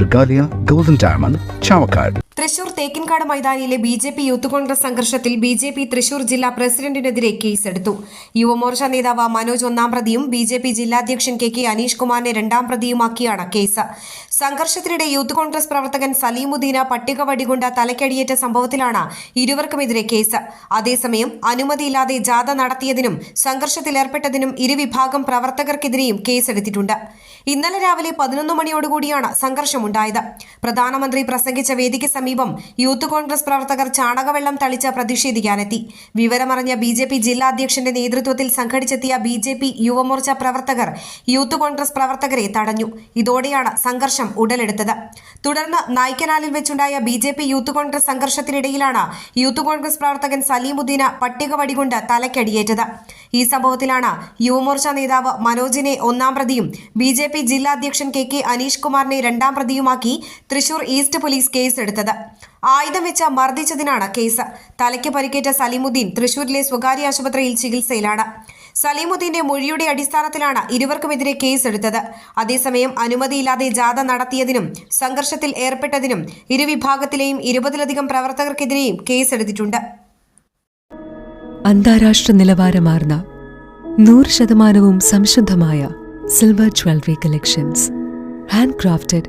Regalia golden diamond Chavakkad. Thrissur Thekkinkadu മൈതാനിയിലെ B J P youth Congress സംഘർഷത്തിൽ B J P Thrissur ജില്ലാ പ്രസിഡന്റിനെതിരെ കേസെടുത്തു. യുവമോർച്ച നേതാവ് മനോജ് ഒന്നാം പ്രതിയും ബി ജെ പി ജില്ലാധ്യക്ഷൻ കെ കെ അനീഷ് കുമാറിനെ രണ്ടാം പ്രതിയുമാക്കിയാണ് കേസ്. സംഘർഷത്തിനിടെ യൂത്ത് കോൺഗ്രസ് പ്രവർത്തകൻ സലീമുദ്ദീന പട്ടിക വടികൊണ്ട് തലക്കടിയേറ്റ സംഭവത്തിലാണ് ഇരുവർക്കുമെതിരെ കേസ്. അതേസമയം അനുമതിയില്ലാതെ ജാഥ നടത്തിയതിനും സംഘർഷത്തിലേർപ്പെട്ടതിനും ഇരുവിഭാഗം പ്രവർത്തകർക്കെതിരെയും കേസെടുത്തിട്ടുണ്ട്. ഇന്നലെ രാവിലെ പതിനൊന്ന് മണിയോടുകൂടിയാണ് സംഘർഷമുണ്ടായത് പ്രധാനമന്ത്രി പ്രസംഗിച്ച വേദിക്ക് സമീപം യൂത്ത് കോൺഗ്രസ് പ്രവർത്തകർ ചാണകവെള്ളം തളിച്ച് പ്രതിഷേധിക്കാനെത്തി. വിവരമറിഞ്ഞ ബി ജെ പി ജില്ലാ അധ്യക്ഷന്റെ നേതൃത്വത്തിൽ സംഘടിച്ചെത്തിയ ബി ജെ പി യുവമോർച്ച പ്രവർത്തകർ യൂത്ത് കോൺഗ്രസ് പ്രവർത്തകരെ തടഞ്ഞു. ഇതോടെയാണ് സംഘർഷം ഉടലെടുത്തത്. തുടർന്ന് നായ്ക്കനാലിൽ വെച്ചുണ്ടായ B J P youth Congress സംഘർഷത്തിനിടയിലാണ് youth Congress പ്രവർത്തകൻ സലീമുദ്ദീന് പട്ടിക വടികൊണ്ട് ഈ സംഭവത്തിലാണ് യുവമോർച്ച നേതാവ് മനോജിനെ ഒന്നാം പ്രതിയും ബി ജില്ലാ അധ്യക്ഷൻ കെ കെ അനീഷ് കുമാറിനെ രണ്ടാം പ്രതിയുമാക്കി തൃശൂർ ഈസ്റ്റ് പോലീസ് കേസെടുത്തത് ആയുധം വെച്ച മർദ്ദിച്ചതിനാണ് കേസ്. തലയ്ക്ക് പരിക്കേറ്റ സലീമുദ്ദീൻ തൃശൂരിലെ സ്വകാര്യ ആശുപത്രിയിൽ ചികിത്സയിലാണ്. സലീമുദ്ദീന്റെ മൊഴിയുടെ അടിസ്ഥാനത്തിലാണ് ഇരുവർക്കുമെതിരെ കേസെടുത്തത് അതേസമയം അനുമതിയില്ലാതെ ജാഥ നടത്തിയതിനും സംഘർഷത്തിൽ ഏർപ്പെട്ടതിനും ഇരുവിഭാഗത്തിലെയും ഇരുപതിലധികം പ്രവർത്തകർക്കെതിരെയും കേസെടുത്തിട്ടുണ്ട് അന്താരാഷ്ട്ര നിലവാരമാർന്ന നൂറ് ശതമാനവും സംശുദ്ധമായ silver jewellery collections. Handcrafted